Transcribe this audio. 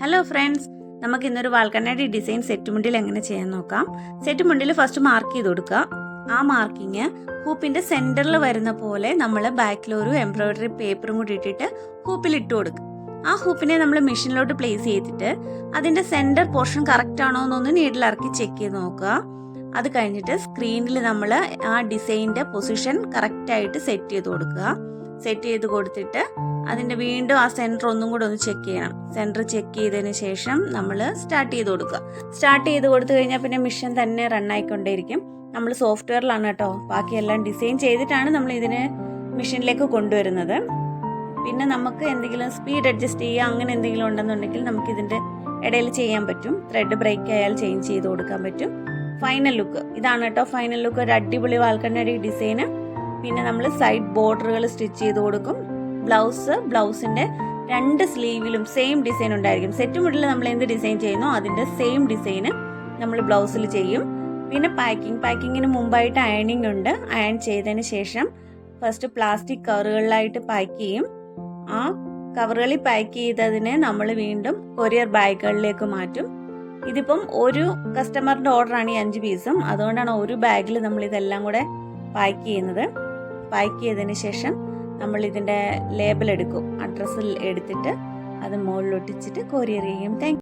Hello friends നമുക്ക് ഇന്നൊരു വാൽക്കണ്ണാടി design set മുണ്ടിൽ എങ്ങനെ ചെയ്യാൻ നോക്കാം? സെറ്റ് മുണ്ടിൽ ഫസ്റ്റ് മാർക്ക് ചെയ്ത് കൊടുക്കുക. ആ മാർക്കിങ് ഹൂപ്പിന്റെ സെന്ററിൽ വരുന്ന പോലെ നമ്മൾ ബാക്കിൽ ഒരു എംബ്രോയിഡറി പേപ്പറും കൂടി ഇട്ടിട്ട് ഹൂപ്പിൽ ഇട്ട് കൊടുക്കുക ആ ഹൂപ്പിനെ നമ്മൾ മെഷീനിലോട്ട് പ്ലേസ് ചെയ്തിട്ട് അതിന്റെ സെന്റർ പോർഷൻ കറക്റ്റ് ആണോ എന്നൊന്ന് നീഡിലിറക്കി ചെക്ക് ചെയ്ത് നോക്കുക. അത് കഴിഞ്ഞിട്ട് സ്ക്രീനിൽ നമ്മൾ ആ ഡിസൈനിന്റെ പൊസിഷൻ കറക്റ്റ് ആയിട്ട് സെറ്റ് ചെയ്ത് കൊടുക്കുക. സെറ്റ് ചെയ്ത് കൊടുത്തിട്ട് അതിന്റെ വീണ്ടും ആ സെന്റർ ഒന്നും കൂടെ ഒന്ന് ചെക്ക് ചെയ്യണം. സെന്റർ ചെക്ക് ചെയ്തതിന് ശേഷം നമ്മൾ സ്റ്റാർട്ട് ചെയ്ത് കൊടുക്കുക. സ്റ്റാർട്ട് ചെയ്ത് കൊടുത്തു കഴിഞ്ഞാൽ പിന്നെ മിഷൻ തന്നെ റൺ ആയിക്കൊണ്ടേയിരിക്കും. നമ്മൾ സോഫ്റ്റ്വെയറിലാണ് കേട്ടോ. ബാക്കിയെല്ലാം ഡിസൈൻ ചെയ്തിട്ടാണ് നമ്മൾ ഇതിനെ മിഷനിലേക്ക് കൊണ്ടുവരുന്നത്. പിന്നെ നമുക്ക് എന്തെങ്കിലും സ്പീഡ് അഡ്ജസ്റ്റ് ചെയ്യുക അങ്ങനെ എന്തെങ്കിലും ഉണ്ടെന്നുണ്ടെങ്കിൽ നമുക്ക് ഇതിന്റെ ഇടയിൽ ചെയ്യാൻ പറ്റും. ത്രെഡ് ബ്രേക്ക് ആയാൽ ചേഞ്ച് ചെയ്ത് കൊടുക്കാൻ പറ്റും. ഫൈനൽ ലുക്ക് ഇതാണ് കേട്ടോ ഫൈനൽ ലുക്ക് ഒരു അടിപൊളി വാൽക്കണ്ണടി ഡിസൈന് പിന്നെ നമ്മൾ സൈഡ് ബോർഡറുകൾ സ്റ്റിച്ച് ചെയ്ത് കൊടുക്കും. ബ്ലൗസ് ബ്ലൗസിന്റെ രണ്ട് സ്ലീവിലും സെയിം ഡിസൈൻ ഉണ്ടായിരിക്കും. സെറ്റ് മുടിൽ നമ്മൾ എന്ത് ഡിസൈൻ ചെയ്യുന്നോ അതിന്റെ സെയിം ഡിസൈന് നമ്മൾ ബ്ലൗസിൽ ചെയ്യും. പിന്നെ പാക്കിംഗ് പാക്കിങ്ങിന് മുമ്പായിട്ട് അയണിംഗ് ഉണ്ട്. അയൺ ചെയ്തതിന് ശേഷം ഫസ്റ്റ് പ്ലാസ്റ്റിക് കവറുകളിലായിട്ട് പാക്ക് ചെയ്യും. ആ കവറുകളിൽ പാക്ക് ചെയ്തതിനെ നമ്മൾ വീണ്ടും കൊറിയർ ബാഗുകളിലേക്ക് മാറ്റും. ഇതിപ്പം ഒരു കസ്റ്റമറിന്റെ ഓർഡറാണ് ഈ അഞ്ച് പീസും അതുകൊണ്ടാണ് ഒരു ബാഗിൽ നമ്മൾ ഇതെല്ലാം കൂടെ പാക്ക് ചെയ്യുന്നത്. പാക്ക് ചെയ്തതിന് ശേഷം നമ്മൾ ഇതിന്റെ ലേബൽ എടുക്കും അഡ്രസ്സിൽ എടുത്തിട്ട് അത് മുകളിലൊട്ടിച്ചിട്ട് കൊറിയർ ചെയ്യും. താങ്ക്